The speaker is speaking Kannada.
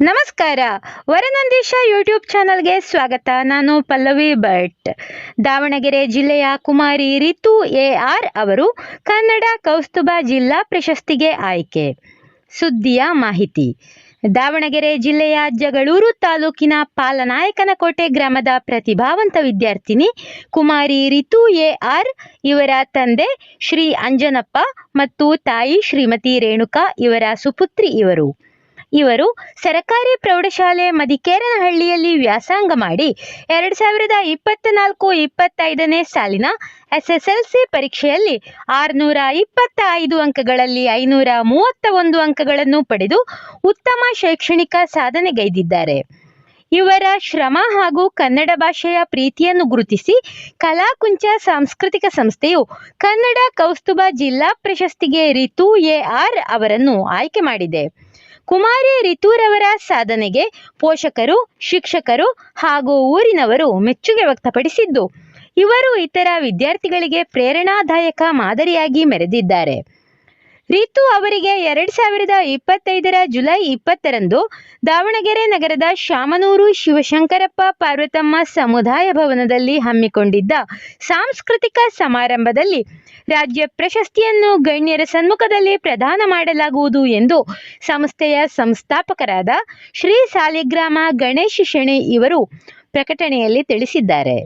ನಮಸ್ಕಾರ. ವರನಂದೀಶ ಯೂಟ್ಯೂಬ್ ಚಾನಲ್ಗೆ ಸ್ವಾಗತ. ನಾನು ಪಲ್ಲವಿ ಭಟ್. ದಾವಣಗೆರೆ ಜಿಲ್ಲೆಯ ಕುಮಾರಿ ರಿತು ಎ ಆರ್ ಅವರು ಕನ್ನಡ ಕೌಸ್ತುಭ ಜಿಲ್ಲಾ ಪ್ರಶಸ್ತಿಗೆ ಆಯ್ಕೆ. ಸುದ್ದಿಯ ಮಾಹಿತಿ. ದಾವಣಗೆರೆ ಜಿಲ್ಲೆಯ ಜಗಳೂರು ತಾಲೂಕಿನ ಪಾಲನಾಯಕನಕೋಟೆ ಗ್ರಾಮದ ಪ್ರತಿಭಾವಂತ ವಿದ್ಯಾರ್ಥಿನಿ ಕುಮಾರಿ ರಿತು ಎ ಆರ್ ಇವರ ತಂದೆ ಶ್ರೀ ಅಂಜನಪ್ಪ ಮತ್ತು ತಾಯಿ ಶ್ರೀಮತಿ ರೇಣುಕಾ ಇವರ ಸುಪುತ್ರಿ ಇವರು. ಇವರು ಸರಕಾರಿ ಪ್ರೌಢಶಾಲೆ ಮದಿಕೇರನಹಳ್ಳಿಯಲ್ಲಿ ವ್ಯಾಸಂಗ ಮಾಡಿ ಎರಡು ಸಾವಿರದ ಇಪ್ಪತ್ತ ನಾಲ್ಕು ಇಪ್ಪತ್ತೈದನೇ ಸಾಲಿನ ಎಸ್ಎಸ್ಎಲ್ಸಿ ಪರೀಕ್ಷೆಯಲ್ಲಿ ಆರುನೂರ ಇಪ್ಪತ್ತ ಐದು ಅಂಕಗಳಲ್ಲಿ ಐನೂರ ಮೂವತ್ತ ಒಂದು ಅಂಕಗಳನ್ನು ಪಡೆದು ಉತ್ತಮ ಶೈಕ್ಷಣಿಕ ಸಾಧನೆಗೈದಿದ್ದಾರೆ. ಇವರ ಶ್ರಮ ಹಾಗೂ ಕನ್ನಡ ಭಾಷೆಯ ಪ್ರೀತಿಯನ್ನು ಗುರುತಿಸಿ ಕಲಾಕುಂಚ ಸಾಂಸ್ಕೃತಿಕ ಸಂಸ್ಥೆಯು ಕನ್ನಡ ಕೌಸ್ತುಭ ಜಿಲ್ಲಾ ಪ್ರಶಸ್ತಿಗೆ ರಿತು ಎ ಆರ್ ಅವರನ್ನು ಆಯ್ಕೆ ಮಾಡಿದೆ. ಕುಮಾರಿ ರಿತುರವರ ಸಾಧನೆಗೆ ಪೋಷಕರು, ಶಿಕ್ಷಕರು ಹಾಗೂ ಊರಿನವರು ಮೆಚ್ಚುಗೆ ವ್ಯಕ್ತಪಡಿಸಿದ್ದು, ಇವರು ಇತರ ವಿದ್ಯಾರ್ಥಿಗಳಿಗೆ ಪ್ರೇರಣಾದಾಯಕ ಮಾದರಿಯಾಗಿ ಮೆರೆದಿದ್ದಾರೆ. ರಿತು ಅವರಿಗೆ ಎರಡು ಸಾವಿರದ ಇಪ್ಪತ್ತೈದರ ಜುಲೈ ಇಪ್ಪತ್ತರಂದು ದಾವಣಗೆರೆ ನಗರದ ಶಾಮನೂರು ಶಿವಶಂಕರಪ್ಪ ಪಾರ್ವತಮ್ಮ ಸಮುದಾಯ ಭವನದಲ್ಲಿ ಹಮ್ಮಿಕೊಂಡಿದ್ದ ಸಾಂಸ್ಕೃತಿಕ ಸಮಾರಂಭದಲ್ಲಿ ರಾಜ್ಯ ಪ್ರಶಸ್ತಿಯನ್ನು ಗಣ್ಯರ ಸನ್ಮುಖದಲ್ಲಿ ಪ್ರದಾನ ಮಾಡಲಾಗುವುದು ಎಂದು ಸಂಸ್ಥೆಯ ಸಂಸ್ಥಾಪಕರಾದ ಶ್ರೀ ಸಾಲಿಗ್ರಾಮ ಗಣೇಶ್ ಶೆಣೆ ಇವರು ಪ್ರಕಟಣೆಯಲ್ಲಿ ತಿಳಿಸಿದ್ದಾರೆ.